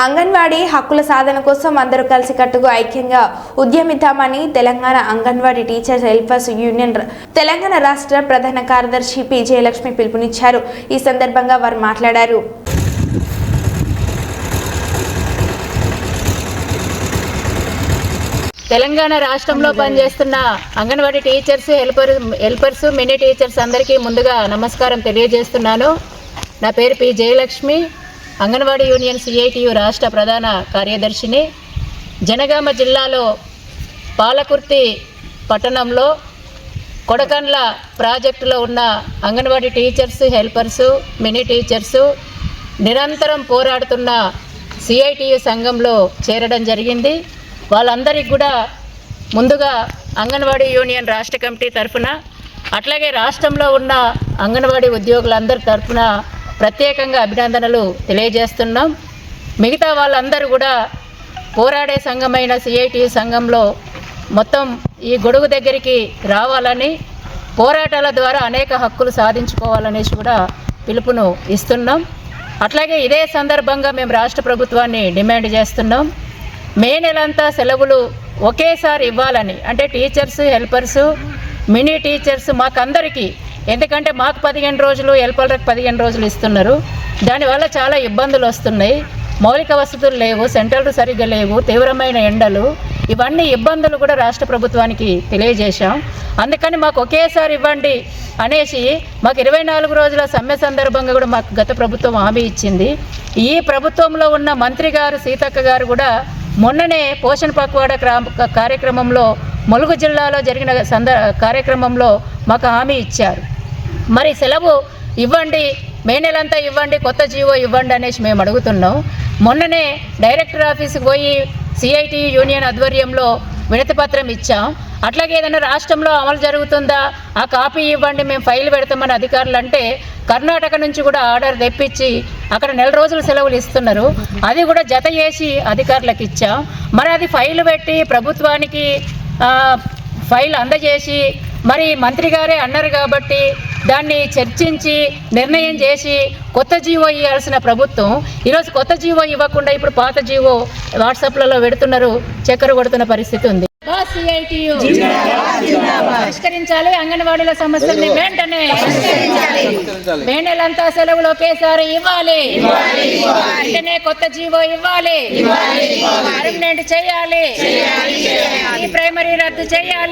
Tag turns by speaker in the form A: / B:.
A: అంగన్వాడీ హక్కుల సాధన కోసం అందరూ కలిసికట్టుగా ఐక్యంగా ఉద్యమిద్దామని Telangana anganwadi teachers helpers union Telangana రాష్ట్ర ప్రధాన కార్యదర్శి పి జయలక్ష్మి పిలుపునిచ్చారు. ఈ సందర్భంగా వారు మాట్లాడారు.
B: తెలంగాణ రాష్ట్రంలో పనిచేస్తున్న anganwadi teachers helper helpers mini teachers అందరికీ ముందుగా నమస్కారం తెలియజేస్తున్నాను. నా పేరు P Jayalakshmi. Anganwadi union CITU రాష్ట్ర ప్రధాన కార్యదర్శిని జనగామ జిల్లాలో పాలకుర్తి పట్టణంలో కొడకండ్ల ప్రాజెక్టులో ఉన్న anganwadi teachers helpers mini teachers నిరంతరం పోరాడుతున్న సిఐటియు సంఘంలో చేరడం జరిగింది. వాళ్ళందరికీ కూడా ముందుగా అంగన్వాడీ యూనియన్ రాష్ట్ర కమిటీ తరఫున అట్లాగే రాష్ట్రంలో ఉన్న అంగన్వాడీ ఉద్యోగులందరి తరఫున ప్రత్యేకంగా అభినందనలు తెలియజేస్తున్నాం. మిగతా వాళ్ళందరూ కూడా పోరాడే సంఘమైన సిఐటి సంఘంలో మొత్తం ఈ గొడుగు దగ్గరికి రావాలని పోరాటాల ద్వారా అనేక హక్కులు సాధించుకోవాలనేసి కూడా పిలుపును ఇస్తున్నాం. అట్లాగే ఇదే సందర్భంగా మేము రాష్ట్ర ప్రభుత్వాన్ని డిమాండ్ చేస్తున్నాం. మే నెలంతా సెలవులు ఒకేసారి ఇవ్వాలని అంటే టీచర్స్ హెల్పర్సు మినీ టీచర్స్ మాకందరికీ ఎందుకంటే మాకు పదిహేను రోజులు ఎల్పలరకు పదిహేను రోజులు ఇస్తున్నారు. దానివల్ల చాలా ఇబ్బందులు వస్తున్నాయి. మౌలిక వసతులు లేవు సెంటర్లు సరిగ్గా లేవు తీవ్రమైన ఎండలు. ఇవన్నీ ఇబ్బందులు కూడా రాష్ట్ర ప్రభుత్వానికి తెలియజేశాం. అందుకని మాకు ఒకేసారి ఇవ్వండి అనేసి మాకు ఇరవై నాలుగు రోజుల సమ్మె సందర్భంగా కూడా మాకు గత ప్రభుత్వం హామీ ఇచ్చింది. ఈ ప్రభుత్వంలో ఉన్న మంత్రి గారు సీతక్క గారు కూడా మొన్ననే పోషణ పక్వాడ క్రా- కార్యక్రమంలో ములుగు జిల్లాలో జరిగిన సంద కార్యక్రమంలో మాకు హామీ ఇచ్చారు. మరి సెలవు ఇవ్వండి మే నెలంతా ఇవ్వండి కొత్త జీవో ఇవ్వండి అనేసి మేము అడుగుతున్నాం. మొన్ననే డైరెక్టర్ ఆఫీస్కి పోయి సిఐటి యూనియన్ ఆధ్వర్యంలో వినతి పత్రం ఇచ్చాం. అట్లాగే ఏదైనా రాష్ట్రంలో అమలు జరుగుతుందా ఆ కాపీ ఇవ్వండి మేము ఫైల్ పెడతామని అధికారులు అంటే కర్ణాటక నుంచి కూడా ఆర్డర్ తెప్పించి అక్కడ నెల రోజులు సెలవులు ఇస్తున్నారు. అది కూడా జత చేసి అధికారులకు ఇచ్చాం. మరి అది ఫైల్ పెట్టి ప్రభుత్వానికి ఫైల్ అందజేసి మరి మంత్రి గారే అన్నారు కాబట్టి దాన్ని చర్చించి నిర్ణయం చేసి కొత్త జీవో ఇవ్వాల్సిన ప్రభుత్వం ఈరోజు కొత్త జీవో ఇవ్వకుండా ఇప్పుడు పాత జీవో వాట్సాప్లలో పెడుతున్నారు చక్కెర కొడుతున్న పరిస్థితి ఉంది. పరిష్కరించాలి అంగన్వాడీల సమస్యల్ని వెంటనే. మే నెలంతా సెలవులు ఒకేసారి ఇవ్వాలి. వెంటనే కొత్త జీవో ఇవ్వాలి. పర్మనెంట్ చేయాలి. ఈ ప్రైమరీ రద్దు చేయాలి.